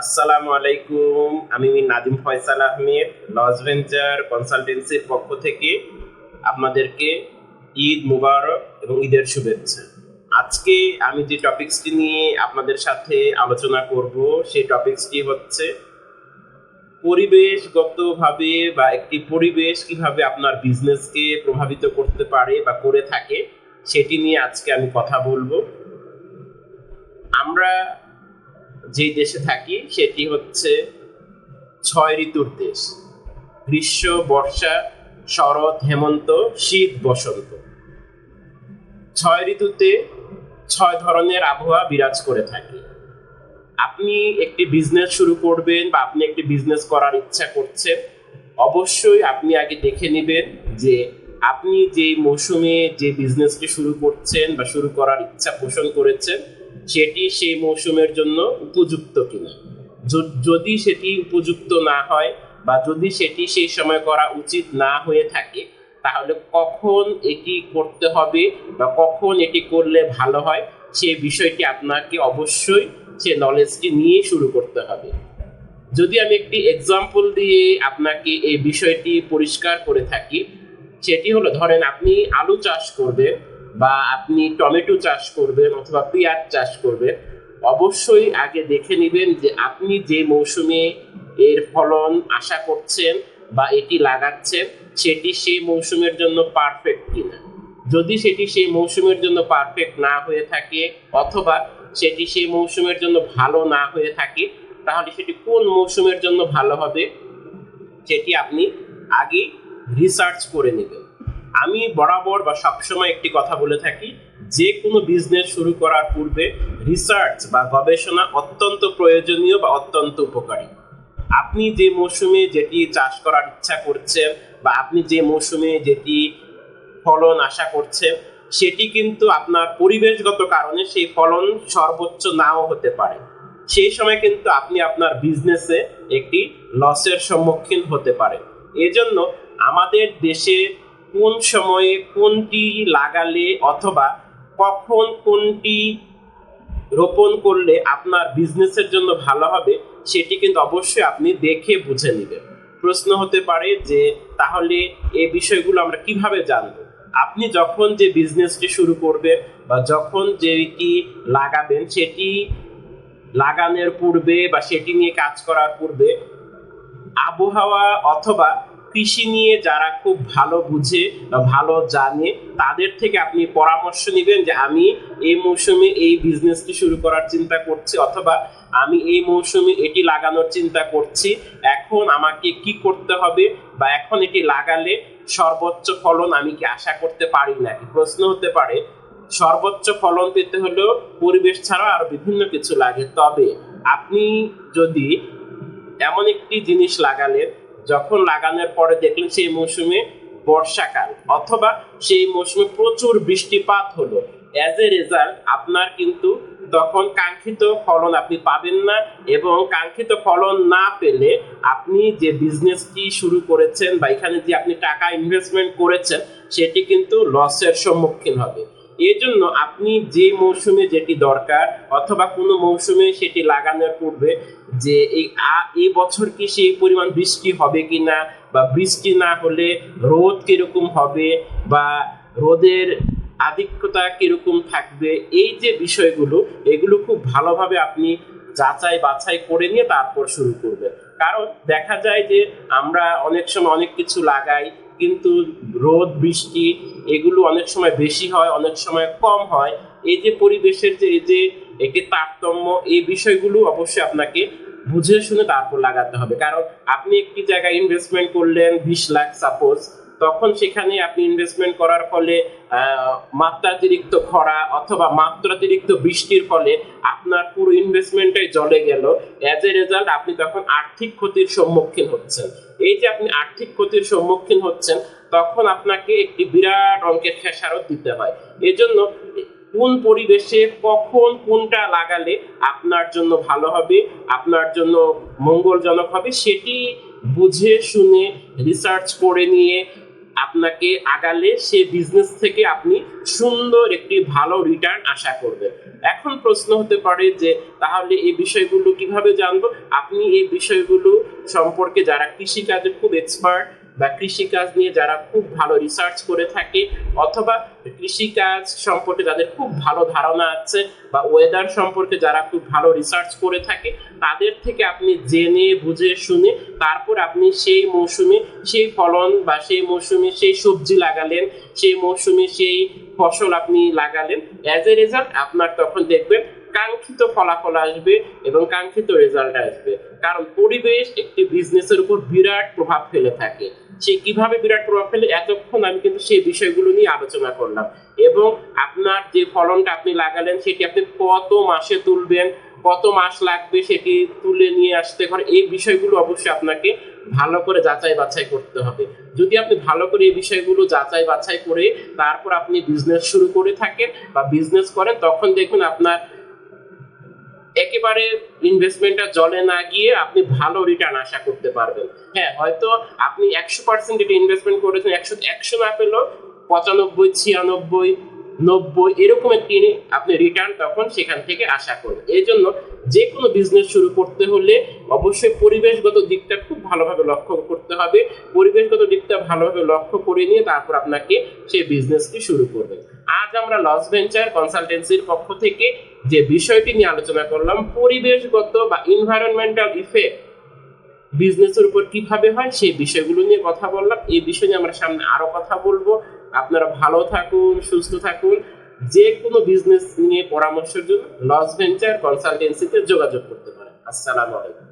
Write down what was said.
আসসালামু আলাইকুম আমি নাদিম ফয়সাল আহমেদ লস ভেঞ্চার কনসালটেন্সির পক্ষ থেকে আপনাদেরকে ঈদ মুবারক এবং ঈদের শুভেচ্ছা। আজকে আমি যে টপিকসটি নিয়ে আপনাদের সাথে আলোচনা করব, সেই টপিকসটি হচ্ছে পরিবেশগতভাবে বা একটি পরিবেশ কীভাবে আপনার বিজনেসকে প্রভাবিত করতে পারে বা করে থাকে, সেটি নিয়ে আজকে আমি কথা বলব। আমরা যে দেশে থাকি, সেটি হচ্ছে ছয় ঋতুর দেশ। গ্রীষ্ম, বর্ষা, শরৎ, হেমন্ত, শীত, বসন্ত। ছয় ঋতুতে ছয় ধরনের আবহাওয়া বিরাজ করে থাকে। আপনি একটি বিজনেস শুরু করবেন বা আপনি একটি বিজনেস করার ইচ্ছা করছেন, অবশ্যই আপনি আগে দেখে নেবেন যে আপনি যে মৌসুমে যে বিজনেসটি শুরু করছেন বা শুরু করার ইচ্ছা পোষণ করেছেন সেটি সেই মৌসুমের জন্য উপযুক্ত কিনা। যদি সেটি উপযুক্ত না হয় বা যদি সেটি সেই সময় করা উচিত না হয়ে থাকে, তাহলে কখন এটি করতে হবে বা কখন এটি করলে ভালো হয়, সে বিষয়টি আপনাকে অবশ্যই সে নলেজটি নিয়ে শুরু করতে হবে। যদি আমি একটি এক্সাম্পল দিয়ে আপনাকে এই বিষয়টি পরিষ্কার করে থাকি, সেটি হলো, ধরেন আপনি আলু চাষ করবেন বা আপনি টমেটো চাষ করবেন অথবা পেঁয়াজ চাষ করবেন, অবশ্যই আগে দেখে নেবেন যে আপনি যে মৌসুমে এর ফলন আশা করছেন বা এটি লাগাচ্ছেন, সেটি সেই মৌসুমের জন্য পারফেক্ট কিনা। যদি সেটি সেই মৌসুমের জন্য পারফেক্ট না হয়ে থাকে অথবা সেটি সেই মৌসুমের জন্য ভালো না হয়ে থাকে, তাহলে সেটি কোন মৌসুমের জন্য ভালো হবে, সেটি আপনি আগে রিসার্চ করে নেবেন। আমি বরাবর বা সবসময় একটি কথা বলে থাকি, যে কোনো বিজনেস শুরু করার পূর্বে রিসার্চ বা গবেষণা অত্যন্ত প্রয়োজনীয় বা অত্যন্ত উপকারী। আপনি যে মৌসুমে যেটি চাষ করার ইচ্ছা করছেন বা আপনি যে মৌসুমে যেটি ফলন আশা করছেন, সেটি কিন্তু আপনার পরিবেশগত কারণে সেই ফলন সর্বোচ্চ নাও হতে পারে। সেই সময় কিন্তু আপনি আপনার বিজনেসে একটি লসের সম্মুখীন হতে পারেন। এজন্য আমাদের দেশে কোন সময়ে কোনটি লাগালে অথবা কখন কোনটি রোপণ করলে আপনার বিজনেসের জন্য ভালো হবে, সেটি কিন্তু অবশ্যই আপনি দেখে বুঝে নেবেন। প্রশ্ন হতে পারে যে, তাহলে এই বিষয়গুলো আমরা কীভাবে জানব? আপনি যখন যে বিজনেসটি শুরু করবেন বা যখন যেটি লাগাবেন, সেটি লাগানোর পূর্বে বা সেটি নিয়ে কাজ করার পূর্বে আবহাওয়া অথবা কৃষি নিয়ে যারা খুব ভালো বুঝে বা ভালো জানে, তাদের থেকে আপনি পরামর্শ নেবেন যে আমি এই মৌসুমে এই বিজনেসটি শুরু করার চিন্তা করছি অথবা আমি এই মৌসুমে এটি লাগানোর চিন্তা করছি। এখন আমাকে কি করতে হবে বা এখন এটি লাগালে সর্বোচ্চ ফলন আমি কি আশা করতে পারি নাকি? প্রশ্ন হতে পারে, সর্বোচ্চ ফলন পেতে হলেও পরিবেশ ছাড়া আরও বিভিন্ন কিছু লাগে। তবে আপনি যদি এমন একটি জিনিস লাগালেন যখন লাগানোর পরে দেখলেন সেই মৌসুমে বর্ষাকাল অথবা সেই মৌসুমে প্রচুর বৃষ্টিপাত হলো। অ্যাজ এ রেজাল্ট আপনার কিন্তু তখন কাঙ্ক্ষিত ফলন আপনি পাবেন না এবং কাঙ্ক্ষিত ফলন না পেলে আপনি যে বিজনেসটি শুরু করেছেন বা এখানে যে আপনি টাকা ইনভেস্টমেন্ট করেছেন, সেটি কিন্তু লসের সম্মুখীন হবে। এই জন্য আপনি যে মৌসুমে যেটি দরকার অথবা কোনো মৌসুমে সেটি লাগানোর পূর্বে যে এই এই বছর কি সেই পরিমাণ বৃষ্টি হবে কি না বা বৃষ্টি না হলে রোদ কীরকম হবে বা রোদের আধিক্যতা কীরকম থাকবে, এই যে বিষয়গুলো, এগুলো খুব ভালোভাবে আপনি যাচাই বাছাই করে নিয়ে তারপর শুরু করবেন। কারণ দেখা যায় যে আমরা অনেক সময় অনেক কিছু লাগাই, কিন্তু রোদ, বৃষ্টি এগুলো অনেক সময় বেশি হয়, অনেক সময় কম হয়। এই যে পরিবেশের যে, এই যে একটি তারতম্য, এই বিষয়গুলো অবশ্যই আপনাকে বুঝে শুনে তারপর লাগাতে হবে। কারণ আপনি একটি জায়গায় ইনভেস্টমেন্ট করলেন বিশ লাখ সাপোজ তখন সেখানে আপনি ইনভেস্টমেন্ট করার ফলে মাত্রাতিরিক্ত খরা অথবা মাত্রাতিরিক্ত বৃষ্টির ফলে আপনার পুরো ইনভেস্টমেন্টটাই জলে গেল। অ্যাজ এ রেজাল্ট আপনি তখন আর্থিক ক্ষতির সম্মুখীন হচ্ছেন। এই যে আপনি আর্থিক ক্ষতির সম্মুখীন হচ্ছেন তখন আপনাকে একটি বিরাট অঙ্কের খেসারত দিতে হয়। এজন্য কোন পরিবেশে কখন কোনটা লাগালে আপনার জন্য ভালো হবে, আপনার জন্য মঙ্গলজনক হবে, সেটি বুঝে, শুনে রিসার্চ করে নিয়ে আপনাকে আগালে সে বিজনেস থেকে আপনি সুন্দর একটি ভালো রিটার্ন আশা করবেন। এখন প্রশ্ন হতে পারে যে, তাহলে এই বিষয়গুলো কীভাবে জানব? আপনি এই বিষয়গুলো সম্পর্কে যারা কৃষিকাজে খুব এক্সপার্ট বা কৃষিকাজ নিয়ে যারা খুব ভালো রিসার্চ করে থাকে অথবা কৃষিকাজ সম্পর্কে যাদের খুব ভালো ধারণা আছে বা ওয়েদার সম্পর্কে যারা খুব ভালো রিসার্চ করে থাকে, তাদের থেকে আপনি জেনে, বুঝে, শুনে তারপর আপনি সেই মৌসুমে সেই ফলন বা সেই মৌসুমে সেই সবজি লাগালেন, সেই মৌসুমে সেই ফসল আপনি লাগালেন। অ্যাজ এ রেজাল্ট আপনার তখন দেখবেন কাঙ্ক্ষিত ফলাফল আসবে এবং কাঙ্ক্ষিত রেজাল্ট আসবে। কারণ পরিবেশ একটি বিজনেসের উপর বিরাট প্রভাব ফেলে থাকে। সে কীভাবে বিরাট প্রভাব ফেলে এতক্ষণ আমি কিন্তু সেই বিষয়গুলো নিয়ে আলোচনা করলাম। এবং আপনার যে ফলনটা আপনি লাগালেন, সেটি আপনি কত মাসে তুলবেন, কত মাস লাগবে সেটি তুলে নিয়ে আসতে পারে এই বিষয়গুলো অবশ্যই আপনাকে ভালো করে যাচাই বাছাই করতে হবে। যদি আপনি ভালো করে এই বিষয়গুলো যাচাই বাছাই করে তারপর আপনি বিজনেস শুরু করে থাকেন বা বিজনেস করেন, তখন দেখুন আপনার একেবারে ইনভেস্টমেন্টটা জলে না গিয়ে আপনি ভালো রিটার্ন আশা করতে পারবেন। হ্যাঁ হয়তো আপনি একশো পার্সেন্ট এটা ইনভেস্টমেন্ট করেছেন, একশো একশো না পেলেও পঁচানব্বই, ছিয়ানব্বই, নব্বই এরকম একটি আপনি রিটার্ন তখন সেখান থেকে আশা করবেন। এই জন্য যে কোনো বিজনেস শুরু করতে হলে অবশ্যই পরিবেশগত দিকটা খুব ভালোভাবে লক্ষ্য করতে হবে। পরিবেশগত দিকটা ভালোভাবে লক্ষ্য করে নিয়ে তারপর আপনাকে সেই বিজনেসটি শুরু করবেন। আজ আমরা লস ভেঞ্চার কনসালটেন্সির পক্ষ থেকে যে বিষয়টি নিয়ে আলোচনা করলাম, পরিবেশগত বা এনভায়রনমেন্টাল ইফেক্ট বিজনেসের উপর কীভাবে হয়, সেই বিষয়গুলো নিয়ে কথা বললাম। এই বিষয় নিয়ে আমরা সামনে আরও কথা বলব। আপনারা ভালো থাকুন, সুস্থ থাকুন। যে কোনো বিজনেস নিয়ে পরামর্শের জন্য লস ভেঞ্চার কনসালটেন্সিতে যোগাযোগ করতে পারেন। আসসালামু আলাইকুম।